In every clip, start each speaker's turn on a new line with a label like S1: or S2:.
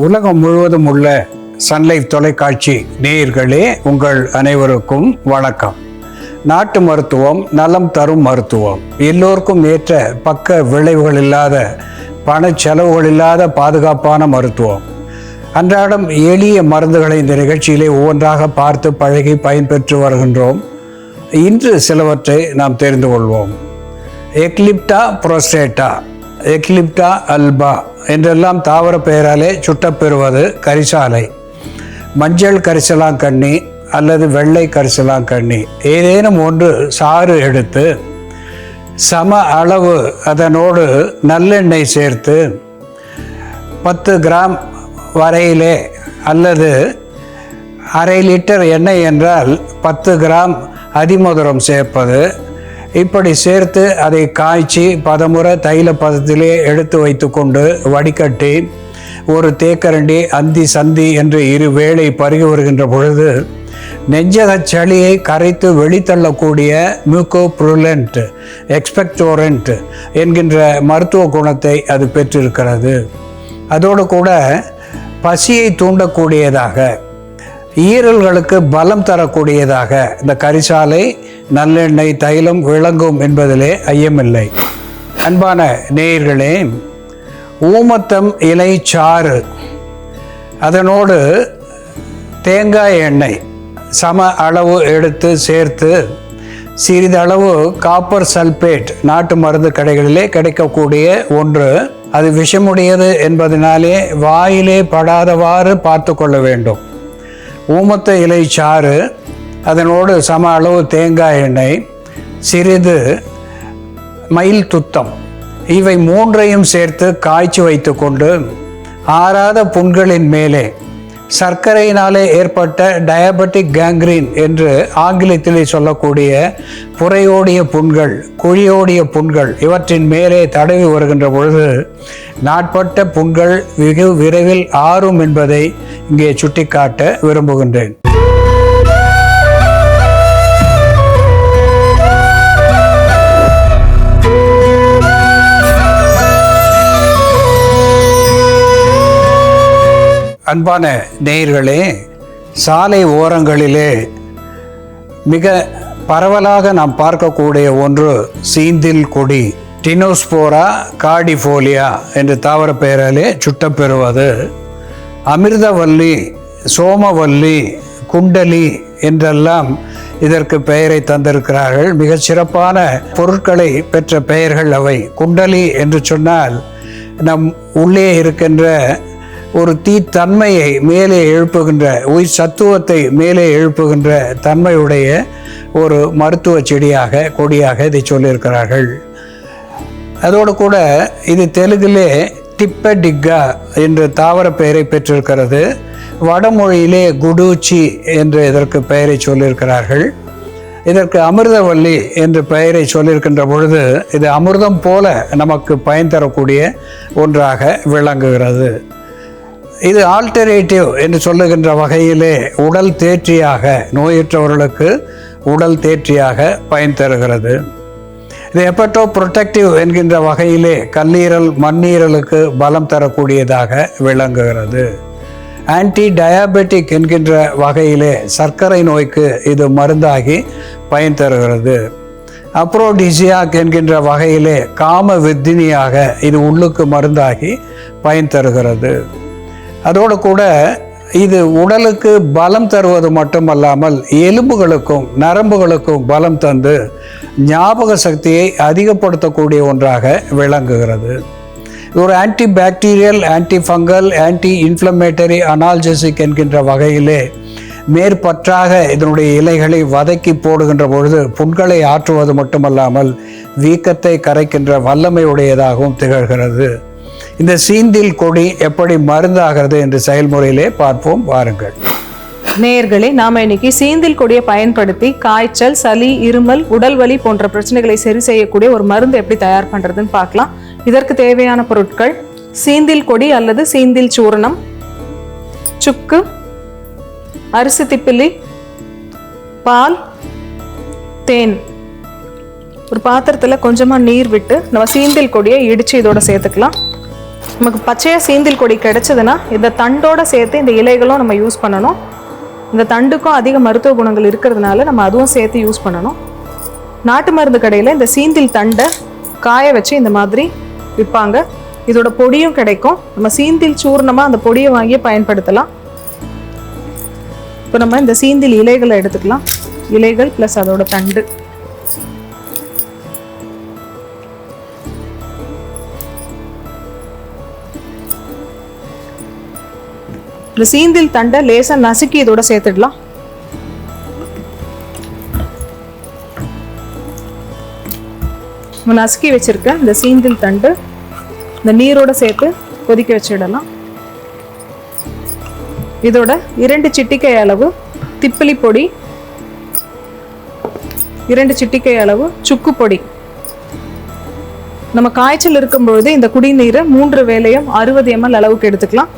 S1: உலகம் முழுவதும் உள்ள சன்லைஃப் தொலைக்காட்சி நேயர்களே உங்கள் அனைவருக்கும் வணக்கம். நாட்டு மருத்துவம் நலம் தரும் மருத்துவம். எல்லோருக்கும் ஏற்ற பக்க விளைவுகள் இல்லாத பண செலவுகள் இல்லாத பாதுகாப்பான மருத்துவம். அன்றாடம் எளிய மருந்துகளை இந்த நிகழ்ச்சியிலே ஒவ்வொன்றாக பார்த்து பழகி பயன்பெற்று வருகின்றோம். இன்று சிலவற்றை நாம் தெரிந்து கொள்வோம். எக்லிப்டா புரோஸ்டேட்டா எக்லிப்டா அல்பா என்றெல்லாம் தாவர பெயராலே சுட்டப்பெறுவது கரிசாலை. மஞ்சள் கரிசலாங்கண்ணி அல்லது வெள்ளை கரிசலாங்கண்ணி ஏதேனும் ஒன்று சாறு எடுத்து சம அளவு அதனோடு நல்லெண்ணெய் சேர்த்து பத்து கிராம் வரையிலே அல்லது அரை லிட்டர் எண்ணெய் என்றால் பத்து கிராம் அதிமதுரம் சேர்ப்பது இப்படி சேர்த்து அதை காய்ச்சி பதமுறை தைல பதத்திலே எடுத்து வைத்துக்கொண்டு வடிகட்டி ஒரு தேக்கரண்டி அந்தி சந்தி என்று இரு வேளை பருகி வருகின்ற பொழுது நெஞ்சகச் சளியை கரைத்து வெளித்தள்ளக்கூடிய மியூகோப்ருலண்ட் எக்ஸ்பெக்டோரண்ட் என்கின்ற மருத்துவ குணத்தை அது பெற்றிருக்கிறது. அதோடு கூட பசியை தூண்டக்கூடியதாக ஈரல்களுக்கு பலம் தரக்கூடியதாக இந்த கரிசாலை நல்லெண்ணெய் தைலம் விளங்கும் என்பதிலே ஐயமில்லை. அன்பான நேயர்களே ஊமத்தம் இலை சாறு அதனோடு தேங்காய் எண்ணெய் சம அளவு எடுத்து சேர்த்து சிறிதளவு காப்பர் சல்பேட் நாட்டு மருந்து கடைகளிலே கிடைக்கக்கூடிய ஒன்று. அது விஷமுடையது என்பதனாலே வாயிலே படாதவாறு பார்த்து கொள்ள வேண்டும். ஊமத்த இலை சாறு அதனோடு சம அளவு தேங்காய் எண்ணெய் சிறிது மயில் துத்தம். இவை மூன்றையும் சேர்த்து காய்ச்சி வைத்துக்கொண்டு ஆறாத புண்களின் மேலே சர்க்கரையினாலே ஏற்பட்ட டயபெட்டிக் கேங்க்ரீன் என்று ஆங்கிலத்திலே சொல்லக்கூடிய புறையோடிய புண்கள் குழியோடிய புண்கள் இவற்றின் மேலே தடவி வருகின்ற பொழுது நாட்பட்ட புண்கள் வெகு விரைவில் ஆறும் என்பதை இங்கே சுட்டிக்காட்ட விரும்புகின்றேன். அன்பான நேயர்களே சாலை ஓரங்களிலே மிக பரவலாக நாம் பார்க்கக்கூடிய ஒன்று சீந்தில் கொடி டினோஸ்போரா கார்டிஃபோலியா என்ற தாவர பெயராலே சுட்டப்பெறுவது. அமிர்தவல்லி சோமவல்லி குண்டலி என்றெல்லாம் இதற்கு பெயரை தந்திருக்கிறார்கள். மிகச்சிறப்பான பொருட்களை பெற்ற பெயர்கள் அவை. குண்டலி என்று சொன்னால் நம் உள்ளே இருக்கின்ற ஒரு தீத்தன்மையை மேலே எழுப்புகின்ற உயிர் சத்துவத்தை மேலே எழுப்புகின்ற தன்மையுடைய ஒரு மருத்துவ செடியாக கொடியாக இதை சொல்லியிருக்கிறார்கள். அதோடு கூட இது தெலுங்கிலே டிப்படிக்கா என்ற தாவர பெயரை பெற்றிருக்கிறது. வடமொழியிலே குடூச்சி என்று இதற்கு பெயரை சொல்லியிருக்கிறார்கள். இதற்கு அமிர்தவல்லி என்ற பெயரை சொல்லியிருக்கின்ற பொழுது இது அமிர்தம் போல நமக்கு பயன் தரக்கூடிய ஒன்றாக விளங்குகிறது. இது ஆல்டரேட்டிவ் என்று சொல்லுகின்ற வகையிலே உடல் தேற்றியாக நோயற்றவர்களுக்கு உடல் தேற்றியாக பயன் தருகிறது. இது எப்பட்டோ புரொட்டக்டிவ் என்கின்ற வகையிலே கல்லீரல் மண்ணீரலுக்கு பலம் தரக்கூடியதாக விளங்குகிறது. ஆன்டி டயாபெட்டிக் என்கின்ற வகையிலே சர்க்கரை நோய்க்கு இது மருந்தாகி பயன் தருகிறது. அப்ரோடிசியாக் என்கின்ற வகையிலே காம வித்தினியாக இது உள்ளுக்கு மருந்தாகி பயன் தருகிறது. அதோடு கூட இது உடலுக்கு பலம் தருவது மட்டுமல்லாமல் எலும்புகளுக்கும் நரம்புகளுக்கும் பலம் தந்து ஞாபக சக்தியை அதிகப்படுத்தக்கூடிய ஒன்றாக விளங்குகிறது. இது ஒரு anti bacterial anti fungal anti inflammatory analgesic என்கின்ற வகையிலே மேற்பற்றாக இதனுடைய இலைகளை வதக்கி போடுகின்ற பொழுது புண்களை ஆற்றுவது மட்டுமல்லாமல் வீக்கத்தை கரைக்கின்ற வல்லமை உடையதாகவும் திகழ்கிறது. இந்த சீந்தில் கொடி எப்படி மருந்தாகிறது என்று செயல்முறையிலே பார்ப்போம் வாருங்கள்.
S2: நேயர்களே நாம இன்னைக்கு சீந்தில் கொடியை பயன்படுத்தி காய்ச்சல் சளி இருமல் உடல் வலி போன்ற பிரச்சனைகளை சரி செய்யக்கூடிய ஒரு மருந்து எப்படி தயார் பண்ணுறதுன்னு பார்க்கலாம். இதற்கு தேவையான பொருட்கள் சீந்தில் கொடி அல்லது சீந்தில் சூரணம் சுக்கு அரிசி திப்பிலி பால் தேன். ஒரு பாத்திரத்துல கொஞ்சமா நீர் விட்டு நம்ம சீந்தில் கொடியை இடிச்சு இதோட சேர்த்துக்கலாம். நமக்கு பச்சையாக சீந்தில் கொடி கிடச்சதுன்னா இந்த தண்டோட சேர்த்து இந்த இலைகளும் நம்ம யூஸ் பண்ணணும். இந்த தண்டுக்கும் அதிக மருத்துவ குணங்கள் இருக்கிறதுனால நம்ம அதுவும் சேர்த்து யூஸ் பண்ணணும். நாட்டு மருந்து கடையில் இந்த சீந்தில் தண்டை காய வச்சு இந்த மாதிரி விற்பாங்க. இதோட பொடியும் கிடைக்கும். நம்ம சீந்தில் சூர்ணமாக அந்த பொடியை வாங்கி பயன்படுத்தலாம். இப்போ நம்ம இந்த சீந்தில் இலைகளை எடுத்துக்கலாம். இலைகள் ப்ளஸ் அதோட தண்டு. இந்த சீந்தில் தண்டை லேசாக நசுக்கி இதோட சேர்த்துடலாம். நசுக்கி வச்சிருக்க இந்த சீந்தில் தண்டு இந்த நீரோட சேர்த்து கொதிக்க வச்சிடலாம். இதோட இரண்டு சிட்டிக்கை அளவு திப்பிலி பொடி இரண்டு சிட்டிக்கை அளவு சுக்கு பொடி. நம்ம காய்ச்சல் இருக்கும்பொழுது இந்த குடிநீரை மூன்று வேளையும் அறுபது எம்எல் அளவுக்கு எடுத்துக்கலாம்.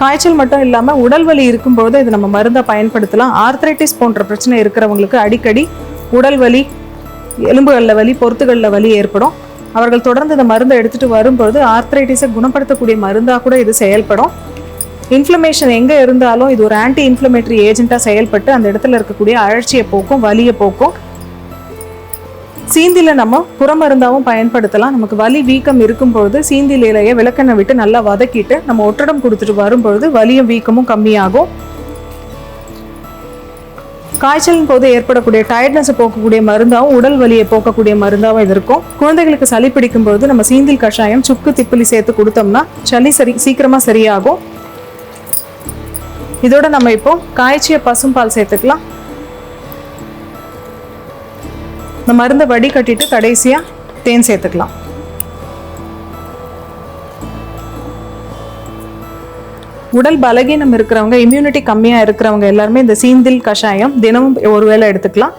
S2: காய்ச்சல் மட்டும் இல்லாமல் உடல் வலி இருக்கும்போது இது நம்ம மருந்தை பயன்படுத்தலாம். ஆர்த்ரைட்டிஸ் போன்ற பிரச்சனை இருக்கிறவங்களுக்கு அடிக்கடி உடல் வலி எலும்புகளில் வலி பொருத்துகளில் வலி ஏற்படும். அவர்கள் தொடர்ந்து இந்த மருந்தை எடுத்துகிட்டு வரும்பொழுது ஆர்த்ரைட்டிஸை குணப்படுத்தக்கூடிய மருந்தாக கூட இது செயல்படும். இன்ஃப்ளமேஷன் எங்கே இருந்தாலும் இது ஒரு ஆன்டி இன்ஃப்ளமேட்டரி ஏஜென்ட்டாக செயல்பட்டு அந்த இடத்துல இருக்கக்கூடிய அழற்சியை போக்கும் வலியை போக்கும். சீந்தில நம்ம புறமருந்தாவும் பயன்படுத்தலாம். நமக்கு வலி வீக்கம் இருக்கும்பொழுது சீந்தில் இலையை விளக்கெண்ணெய் விட்டு நல்லா வதக்கிட்டு நம்ம ஒற்றடம் கொடுத்துட்டு வரும்பொழுது வலியும் வீக்கமும் கம்மியாகும். காய்ச்சலின் போது ஏற்படக்கூடிய டயர்ட்னஸை போக்கக்கூடிய மருந்தாகவும் உடல் வலியை போக்கக்கூடிய மருந்தாகவும் இது இருக்கும். குழந்தைகளுக்கு சளி பிடிக்கும் பொழுது நம்ம சீந்தில் கஷாயம் சுக்கு திப்பிலி சேர்த்து கொடுத்தோம்னா சளி சரி சீக்கிரமாக சரியாகும். இதோட நம்ம இப்போ காய்ச்சிய பசும்பால் சேர்த்துக்கலாம். இந்த மருந்தை வடிகட்டிட்டு கடைசியா தேன் சேர்த்துக்கலாம். உடல் பலகீனம் இருக்கிறவங்க இம்யூனிட்டி கம்மியாக இருக்கிறவங்க எல்லாருமே இந்த சீந்தில் கஷாயம் தினமும் ஒரு வேளை எடுத்துக்கலாம்.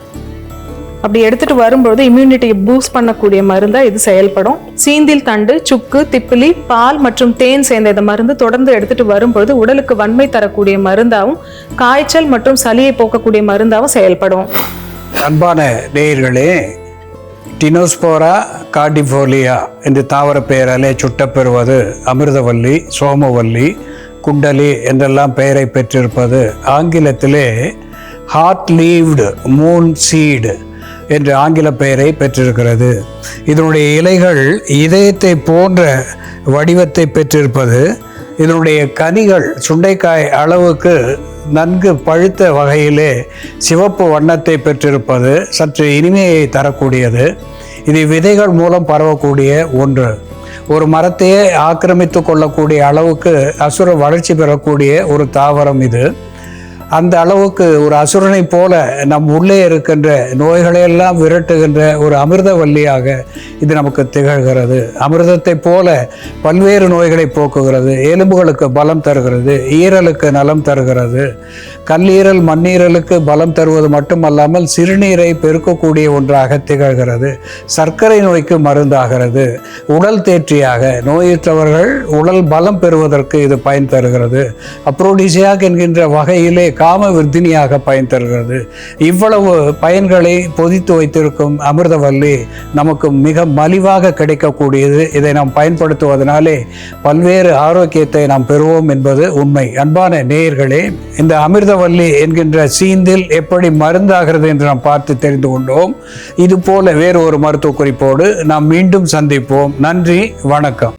S2: அப்படி எடுத்துட்டு வரும்போது இம்யூனிட்டியை பூஸ்ட் பண்ணக்கூடிய மருந்தா இது செயல்படும். சீந்தில் தண்டு சுக்கு திப்பிலி பால் மற்றும் தேன் சேர்ந்த இந்த மருந்து தொடர்ந்து எடுத்துட்டு வரும்போது உடலுக்கு வன்மை தரக்கூடிய மருந்தாவும் காய்ச்சல் மற்றும் சளியை போக்கக்கூடிய மருந்தாகவும் செயல்படும்.
S1: அன்பான நேயர்களே டினோஸ்போரா கார்டிஃபோலியா என்று தாவர பெயராலே சுட்டப்பெறுவது அமிர்தவல்லி சோமவல்லி குண்டலி என்றெல்லாம் பெயரை பெற்றிருப்பது ஆங்கிலத்திலே ஹார்ட் லீவ்டு மூன் சீடு என்று ஆங்கில பெயரை பெற்றிருக்கிறது. இதனுடைய இலைகள் இதயத்தை போன்ற வடிவத்தை பெற்றிருப்பது இதனுடைய கனிகள் சுண்டைக்காய் அளவுக்கு நன்கு பழுத்த வகையிலே சிவப்பு வண்ணத்தை பெற்றிருப்பது சற்று இனிமையை தரக்கூடியது. இது விதைகள் மூலம் பரவக்கூடிய ஒன்று. ஒரு மரத்தையே ஆக்கிரமித்து கொள்ளக்கூடிய அளவுக்கு அசுர வளர்ச்சி பெறக்கூடிய ஒரு தாவரம் இது. அந்த அளவுக்கு ஒரு அசுரனை போல நம் உள்ளே இருக்கின்ற நோய்களையெல்லாம் விரட்டுகின்ற ஒரு அமிர்த வள்ளியாக இது நமக்கு திகழ்கிறது. அமிர்தத்தை போல பல்வேறு நோய்களை போக்குகிறது. எலும்புகளுக்கு பலம் தருகிறது. ஈரலுக்கு நலம் தருகிறது. கல்லீரல் மண்ணீரலுக்கு பலம் தருவது மட்டுமல்லாமல் சிறுநீரை பெருக்கக்கூடிய ஒன்றாக திகழ்கிறது. சர்க்கரை நோய்க்கு மருந்தாகிறது. உடல் தேற்றியாக நோயுற்றவர்கள் உடல் பலம் பெறுவதற்கு இது பயன் தருகிறது. அப்ரோடிசியாக் என்கின்ற வகையிலே காம விருத்தினியாக பயன் தருகிறது. இவ்வளவு பயன்களை பொதித்து வைத்திருக்கும் அமிர்தவல்லி நமக்கு மிக மலிவாக கிடைக்கக்கூடியது. இதை நாம் பயன்படுத்துவதனாலே பல்வேறு ஆரோக்கியத்தை நாம் பெறுவோம் என்பது உண்மை. அன்பான நேயர்களே இந்த அமிர்தவல்லி என்கின்ற சீந்தில் எப்படி மருந்தாகிறது என்று நாம் பார்த்து தெரிந்து கொண்டோம். இது போல வேறு ஒரு மருத்துவ குறிப்போடு நாம் மீண்டும் சந்திப்போம். நன்றி வணக்கம்.